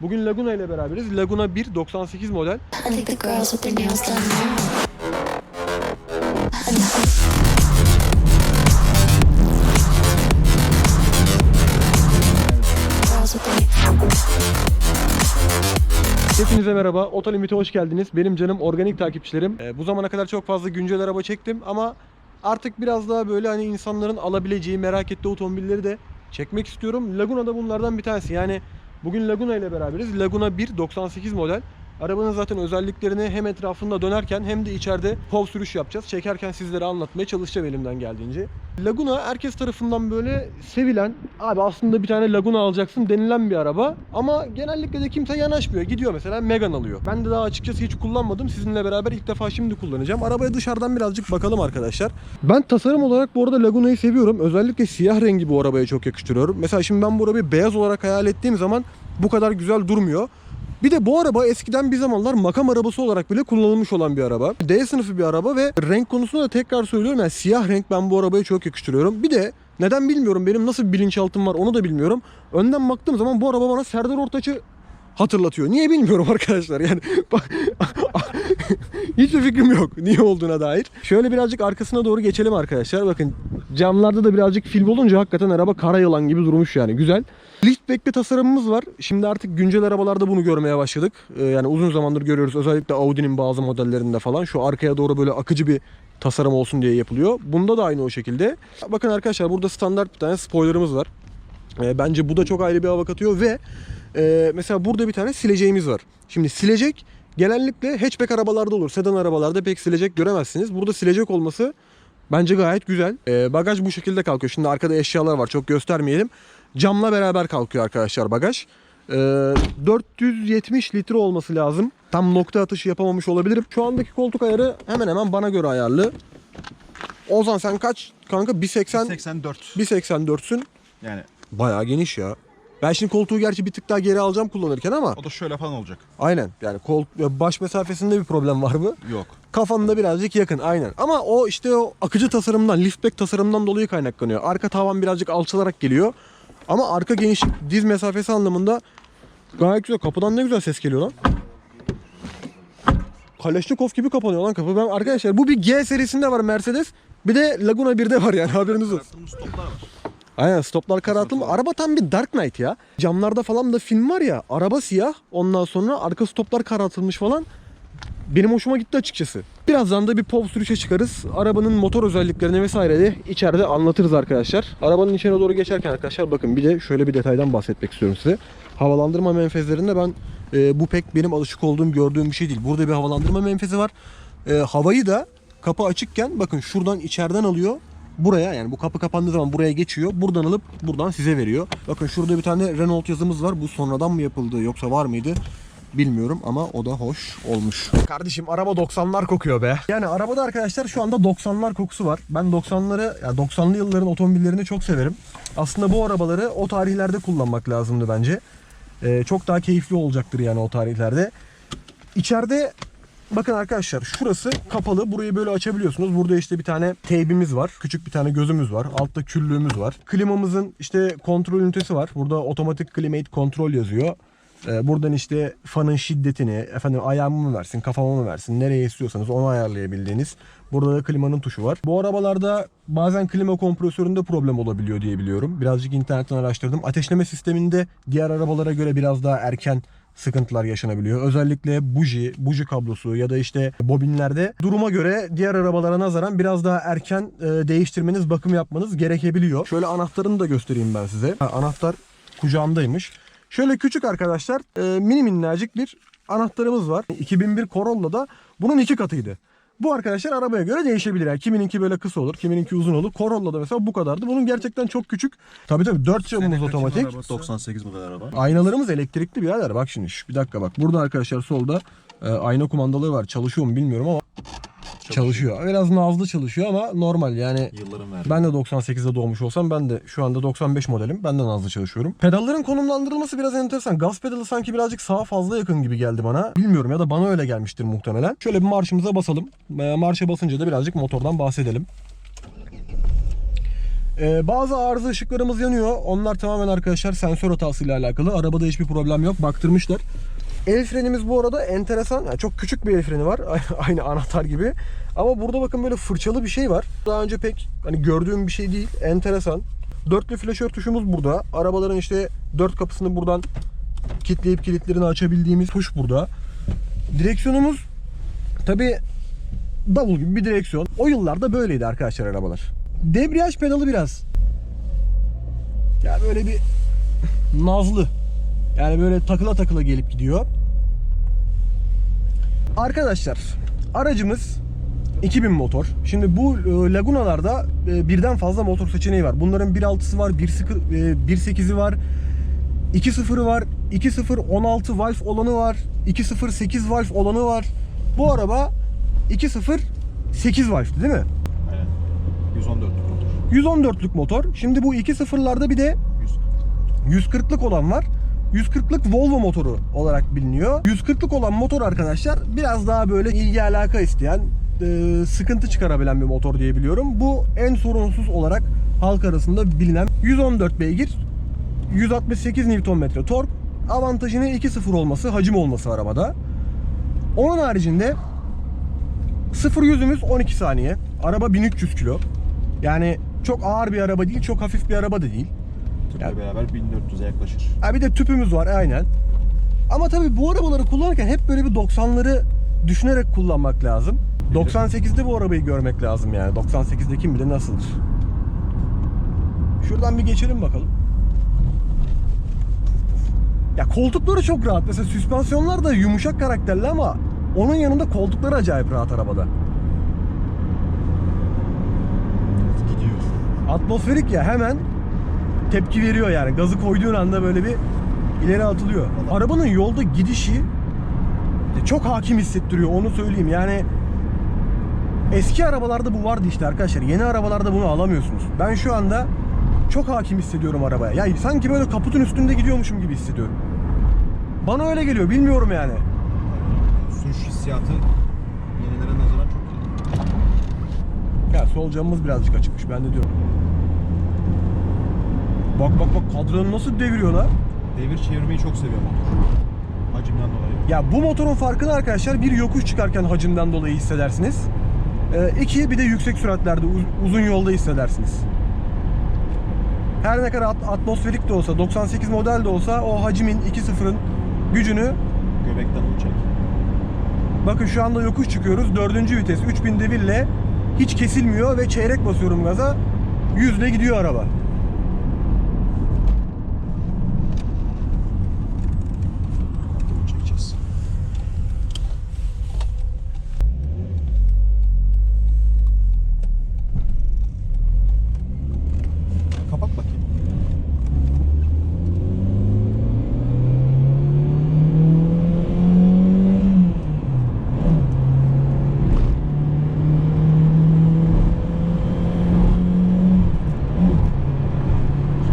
Bugün Laguna ile beraberiz. Laguna 1 98 model. Hepinize merhaba. Otolimit'e hoş geldiniz. Benim canım organik takipçilerim. Ee, bu zamana kadar çok fazla güncel araba çektim ama artık biraz daha böyle hani insanların alabileceği, merak ettiği otomobilleri de çekmek istiyorum. Laguna da bunlardan bir tanesi. Yani bugün Laguna ile beraberiz. Laguna 1 98 model. Arabanın zaten özelliklerini hem etrafında dönerken hem de içeride pov sürüş yapacağız. Çekerken sizlere anlatmaya çalışacağım elimden geldiğince. Laguna herkes tarafından böyle sevilen, abi aslında bir tane Laguna alacaksın denilen bir araba. Ama genellikle de kimse yanaşmıyor. Gidiyor mesela Megane alıyor. Ben de daha açıkçası hiç kullanmadım. Sizinle beraber ilk defa şimdi kullanacağım. Arabaya dışarıdan birazcık bakalım arkadaşlar. Ben tasarım olarak bu arada Laguna'yı seviyorum. Özellikle siyah rengi bu arabaya çok yakıştırıyorum. Mesela şimdi ben bu arabayı beyaz olarak hayal ettiğim zaman bu kadar güzel durmuyor. Bir de bu araba eskiden bir zamanlar makam arabası olarak bile kullanılmış olan bir araba. D sınıfı bir araba ve renk konusunda da tekrar söylüyorum yani siyah renk ben bu arabayı çok yakıştırıyorum. Bir de neden bilmiyorum benim nasıl bir bilinçaltım var onu da bilmiyorum. Önden baktığım zaman bu araba bana Serdar Ortaç'ı hatırlatıyor. Niye bilmiyorum arkadaşlar yani. Bak hiçbir fikrim yok niye olduğuna dair. Şöyle birazcık arkasına doğru geçelim arkadaşlar. Bakın camlarda da birazcık film olunca hakikaten araba kara yılan gibi durmuş yani güzel. Liftback bir tasarımımız var. Şimdi artık güncel arabalarda bunu görmeye başladık. Ee, yani uzun zamandır görüyoruz. Özellikle Audi'nin bazı modellerinde falan. Şu arkaya doğru böyle akıcı bir tasarım olsun diye yapılıyor. Bunda da aynı o şekilde. Bakın arkadaşlar burada standart bir tane spoilerımız var. Ee, bence bu da çok ayrı bir hava katıyor ve e, mesela burada bir tane sileceğimiz var. Şimdi silecek genellikle hatchback arabalarda olur. Sedan arabalarda pek silecek göremezsiniz. Burada silecek olması bence gayet güzel. Ee, bagaj bu şekilde kalkıyor. Şimdi arkada eşyalar var çok göstermeyelim. Camla beraber kalkıyor arkadaşlar bagaj. Ee, 470 litre olması lazım. Tam nokta atışı yapamamış olabilirim. Şu andaki koltuk ayarı hemen hemen bana göre ayarlı. Ozan sen kaç kanka? 1.80 84. 1.84'sün. Yani Bayağı geniş ya. Ben şimdi koltuğu gerçi bir tık daha geri alacağım kullanırken ama o da şöyle falan olacak. aynen yani kol baş mesafesinde bir problem var mı? Yok. Kafanda birazcık yakın aynen. Ama o işte o akıcı tasarımdan, liftback tasarımdan dolayı kaynaklanıyor. Arka tavan birazcık alçalarak geliyor. Ama arka genişlik, diz mesafesi anlamında gayet güzel. Kapıdan ne güzel ses geliyor lan. Kaleşnikov gibi kapanıyor lan kapı. Ben arkadaşlar bu bir G serisinde var Mercedes. Bir de Laguna 1'de var yani haberiniz olsun. Kartılmış toplar var. Aynen stoplar karartılmış. Araba tam bir Dark Knight ya. Camlarda falan da film var ya. Araba siyah. Ondan sonra arka stoplar karartılmış falan. Benim hoşuma gitti açıkçası. Birazdan da bir pov sürüşe çıkarız. Arabanın motor özelliklerini vesaire de içeride anlatırız arkadaşlar. Arabanın içine doğru geçerken arkadaşlar bakın bir de şöyle bir detaydan bahsetmek istiyorum size. Havalandırma menfezlerinde ben e, bu pek benim alışık olduğum gördüğüm bir şey değil. Burada bir havalandırma menfezi var. E, havayı da kapı açıkken bakın şuradan içeriden alıyor buraya yani bu kapı kapandığı zaman buraya geçiyor. Buradan alıp buradan size veriyor. Bakın şurada bir tane Renault yazımız var. Bu sonradan mı yapıldı yoksa var mıydı? Bilmiyorum ama o da hoş olmuş. Kardeşim araba 90'lar kokuyor be. Yani arabada arkadaşlar şu anda 90'lar kokusu var. Ben 90'ları ya 90'lı yılların otomobillerini çok severim. Aslında bu arabaları o tarihlerde kullanmak lazımdı bence. Ee, çok daha keyifli olacaktır yani o tarihlerde. İçeride Bakın arkadaşlar şurası kapalı. Burayı böyle açabiliyorsunuz. Burada işte bir tane teybimiz var. Küçük bir tane gözümüz var. Altta küllüğümüz var. Klimamızın işte kontrol ünitesi var. Burada otomatik climate kontrol yazıyor. Ee, buradan işte fanın şiddetini, efendim ayağımı mı versin, kafama mı versin, nereye istiyorsanız onu ayarlayabildiğiniz. Burada da klimanın tuşu var. Bu arabalarda bazen klima kompresöründe problem olabiliyor diye biliyorum. Birazcık internetten araştırdım. Ateşleme sisteminde diğer arabalara göre biraz daha erken sıkıntılar yaşanabiliyor. Özellikle buji, buji kablosu ya da işte bobinlerde duruma göre diğer arabalara nazaran biraz daha erken e, değiştirmeniz, bakım yapmanız gerekebiliyor. Şöyle anahtarını da göstereyim ben size. Ha, anahtar kucağındaymış. Şöyle küçük arkadaşlar e, mini minnacık bir anahtarımız var. 2001 Corolla'da bunun iki katıydı. Bu arkadaşlar arabaya göre değişebilir. Yani kimininki böyle kısa olur, kimininki uzun olur. Corolla'da mesela bu kadardı. Bunun gerçekten çok küçük. Tabii tabii 4 camımız otomatik. 98 model araba. Aynalarımız elektrikli birader. Bak şimdi şu- bir dakika bak. Burada arkadaşlar solda e, ayna kumandaları var. Çalışıyor mu bilmiyorum ama çalışıyor. Biraz nazlı çalışıyor ama normal yani. Yılların verdi. Ben de 98'de doğmuş olsam ben de şu anda 95 modelim. Ben de nazlı çalışıyorum. Pedalların konumlandırılması biraz enteresan. Gaz pedalı sanki birazcık sağa fazla yakın gibi geldi bana. Bilmiyorum ya da bana öyle gelmiştir muhtemelen. Şöyle bir marşımıza basalım. E, Marşa basınca da birazcık motordan bahsedelim. Ee, bazı arıza ışıklarımız yanıyor. Onlar tamamen arkadaşlar sensör hatasıyla alakalı. Arabada hiçbir problem yok. Baktırmışlar. El frenimiz bu arada enteresan. Yani çok küçük bir el freni var. Aynı anahtar gibi. Ama burada bakın böyle fırçalı bir şey var. Daha önce pek hani gördüğüm bir şey değil. Enteresan. Dörtlü flaşör tuşumuz burada. Arabaların işte dört kapısını buradan kilitleyip kilitlerini açabildiğimiz tuş burada. Direksiyonumuz tabi davul gibi bir direksiyon. O yıllarda böyleydi arkadaşlar arabalar. Debriyaj pedalı biraz. Ya böyle bir nazlı. Yani böyle takıla takıla gelip gidiyor. Arkadaşlar aracımız 2000 motor. Şimdi bu e, Laguna'larda e, birden fazla motor seçeneği var. Bunların 1.6'sı var, 1.8 e, 1.8'i var, 2.0'ı var, 2.0 16 valve olanı var, 2.0 8 valve olanı var. Bu araba 2.0 8 valve'di değil mi? Aynen. 114'lük motor. 114'lük motor. Şimdi bu 2.0'larda bir de 140'lık olan var. 140'lık Volvo motoru olarak biliniyor. 140'lık olan motor arkadaşlar biraz daha böyle ilgi alaka isteyen, e, sıkıntı çıkarabilen bir motor diye biliyorum. Bu en sorunsuz olarak halk arasında bilinen 114 beygir, 168 Nm tork. Avantajı ne? 2.0 olması, hacim olması arabada. Onun haricinde 0 yüzümüz 12 saniye. Araba 1300 kilo. Yani çok ağır bir araba değil, çok hafif bir araba da değil. Tüple Yani- beraber 1400'e yaklaşır. Ha bir de tüpümüz var aynen. Ama tabii bu arabaları kullanırken hep böyle bir 90'ları düşünerek kullanmak lazım. 98'de bu arabayı görmek lazım yani. 98'de kim bilir nasıldır. Şuradan bir geçelim bakalım. Ya koltukları çok rahat. Mesela süspansiyonlar da yumuşak karakterli ama onun yanında koltukları acayip rahat arabada. Gidiyor. Atmosferik ya hemen tepki veriyor yani. Gazı koyduğun anda böyle bir ileri atılıyor. Arabanın yolda gidişi çok hakim hissettiriyor onu söyleyeyim. Yani eski arabalarda bu vardı işte arkadaşlar. Yeni arabalarda bunu alamıyorsunuz. Ben şu anda çok hakim hissediyorum arabaya. Yani sanki böyle kaputun üstünde gidiyormuşum gibi hissediyorum. Bana öyle geliyor. Bilmiyorum yani. Sürüş hissiyatı yenilere nazaran çok iyi. Ya sol camımız birazcık açıkmış. Ben de diyorum. Bak bak bak kadranı nasıl deviriyor lan. Devir çevirmeyi çok seviyor motor. Hacimden dolayı. Ya bu motorun farkını arkadaşlar bir yokuş çıkarken hacimden dolayı hissedersiniz. Ee, iki bir de yüksek süratlerde uz- uzun yolda hissedersiniz. Her ne kadar at- atmosferik de olsa 98 model de olsa o hacimin 2.0'ın gücünü Göbekten uçak. bakın şu anda yokuş çıkıyoruz. Dördüncü vites 3000 devirle hiç kesilmiyor ve çeyrek basıyorum gaza. Yüzle gidiyor araba. Bunu çekeceğiz. Kapat bakayım.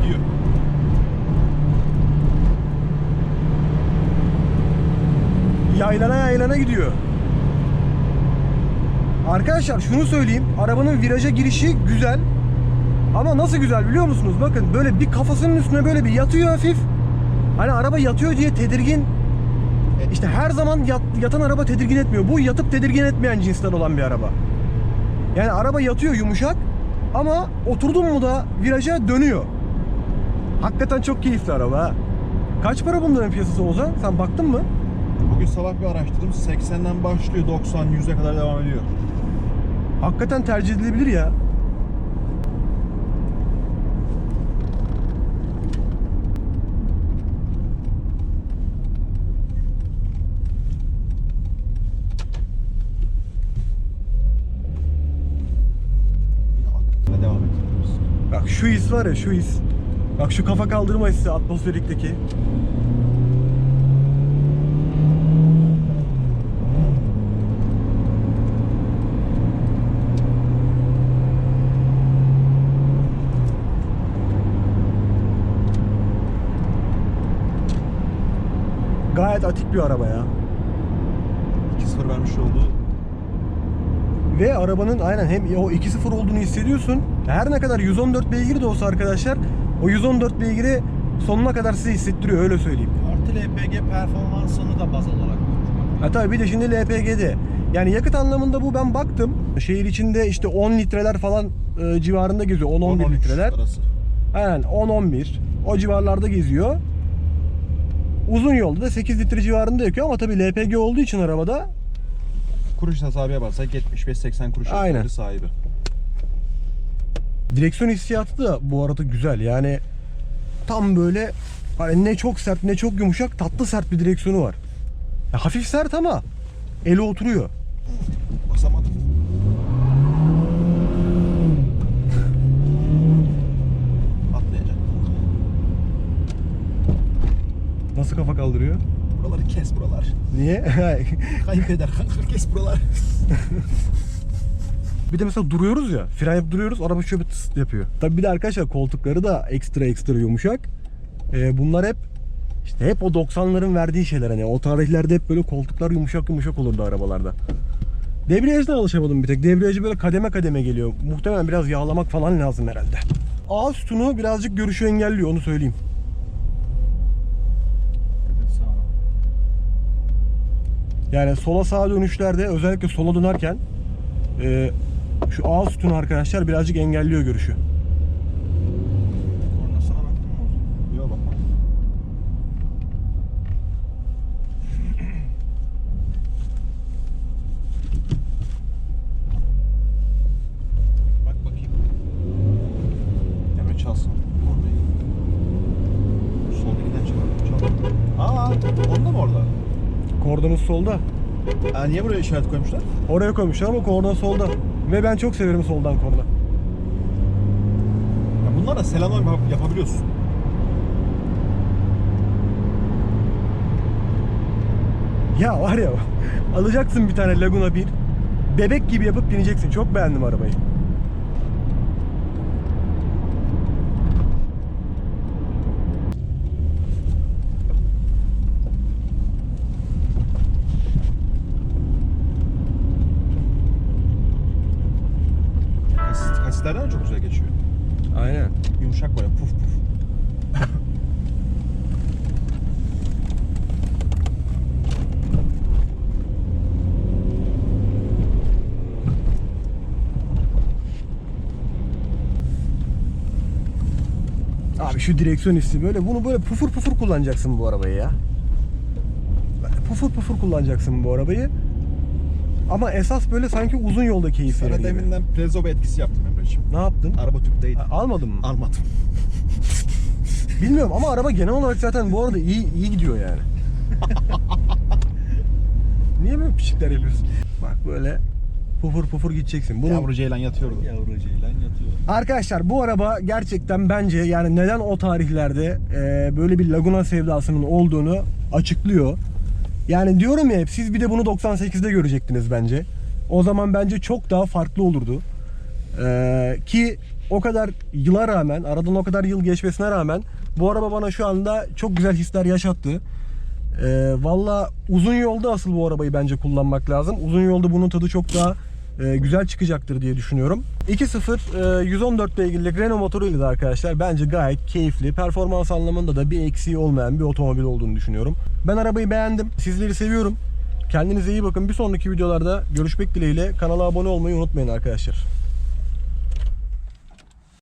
Gidiyor. Yaylana gidiyor. Arkadaşlar şunu söyleyeyim. Arabanın viraja girişi güzel. Ama nasıl güzel biliyor musunuz? Bakın böyle bir kafasının üstüne böyle bir yatıyor hafif. Hani araba yatıyor diye tedirgin. İşte her zaman yat- yatan araba tedirgin etmiyor. Bu yatıp tedirgin etmeyen cinsten olan bir araba. Yani araba yatıyor yumuşak ama oturdun mu da viraja dönüyor. Hakikaten çok keyifli araba. Kaç para bunların piyasası Ozan? Sen baktın mı? Bugün sabah bir araştırdım. 80'den başlıyor 90 100'e kadar devam ediyor. Hakikaten tercih edilebilir ya. Devam ediyoruz. Bak şu his var ya şu his. Bak şu kafa kaldırma hissi atmosferikteki. Gayet atik bir araba ya. 2-0 vermiş olduğu Ve arabanın aynen hem o 2.0 olduğunu hissediyorsun. Her ne kadar 114 beygir de olsa arkadaşlar o 114 beygiri sonuna kadar size hissettiriyor öyle söyleyeyim. Artı LPG performansını da baz alarak konuşmak. Ha tabii bir de şimdi LPG'de. Yani yakıt anlamında bu ben baktım. Şehir içinde işte 10 litreler falan e, civarında geziyor. 10-11 10-13 litreler. Arası. Aynen 10-11 o civarlarda geziyor. Uzun yolda da 8 litre civarında yakıyor ama tabii LPG olduğu için arabada Kuruş hesabı yaparsak 75-80 kuruş Aynen. hesabı sahibi. direksiyon hissiyatı da bu arada güzel. Yani tam böyle hani ne çok sert ne çok yumuşak tatlı sert bir direksiyonu var. Ya hafif sert ama eli oturuyor. Nasıl kafa kaldırıyor? Buraları kes buralar. Niye? Kayınpeder kanka kes buralar. Bir de mesela duruyoruz ya, fren yapıp duruyoruz, araba şöyle bir tıs yapıyor. Tabii bir de arkadaşlar koltukları da ekstra ekstra yumuşak. Ee, bunlar hep işte hep o 90'ların verdiği şeyler hani o tarihlerde hep böyle koltuklar yumuşak yumuşak olurdu arabalarda. Debriyajdan alışamadım bir tek. Debriyajı böyle kademe kademe geliyor. Muhtemelen biraz yağlamak falan lazım herhalde. Ağız sütunu birazcık görüşü engelliyor onu söyleyeyim. Yani sola sağa dönüşlerde özellikle sola dönerken e, şu ağız sütunu arkadaşlar birazcık engelliyor görüşü. Kornasına baktın mı? Yok bakma. Bak bakayım. Emre çalsın kornayı. Soldakiden çal. Çal. Aa, onda mı orada? Kordonuz solda. Aa, niye buraya işaret koymuşlar? Oraya koymuşlar ama korna solda. Ve ben çok severim soldan korna. Ya bunlar da selamlama yap- yapabiliyorsun. Ya var ya alacaksın bir tane Laguna 1. Bebek gibi yapıp bineceksin. Çok beğendim arabayı. Kasis, kasislerden de çok güzel geçiyor. Aynen. Yumuşak böyle puf puf. Abi şu direksiyon hissi böyle bunu böyle pufur pufur kullanacaksın bu arabayı ya. Böyle pufur pufur kullanacaksın bu arabayı. Ama esas böyle sanki uzun yolda keyif verir Sana gibi. deminden prezoba etkisi yaptım Emre'ciğim. Ne yaptın? Araba tüpteydi. Ha, Almadın mı? Almadım. Bilmiyorum ama araba genel olarak zaten bu arada iyi iyi gidiyor yani. Niye böyle piçikler yapıyorsun? Bak böyle pufur pufur gideceksin. Bunu Yavru ceylan yatıyordu. Yavru ceylan yatıyor. Arkadaşlar bu araba gerçekten bence yani neden o tarihlerde e, böyle bir Laguna sevdasının olduğunu açıklıyor. Yani diyorum ya hep siz bir de bunu 98'de görecektiniz bence. O zaman bence çok daha farklı olurdu. E, ki o kadar yıla rağmen, aradan o kadar yıl geçmesine rağmen bu araba bana şu anda çok güzel hisler yaşattı. E, Valla uzun yolda asıl bu arabayı bence kullanmak lazım. Uzun yolda bunun tadı çok daha güzel çıkacaktır diye düşünüyorum. 2.0 e, 114 beygirlik Renault motoruyla da arkadaşlar bence gayet keyifli. Performans anlamında da bir eksiği olmayan bir otomobil olduğunu düşünüyorum. Ben arabayı beğendim. Sizleri seviyorum. Kendinize iyi bakın. Bir sonraki videolarda görüşmek dileğiyle kanala abone olmayı unutmayın arkadaşlar.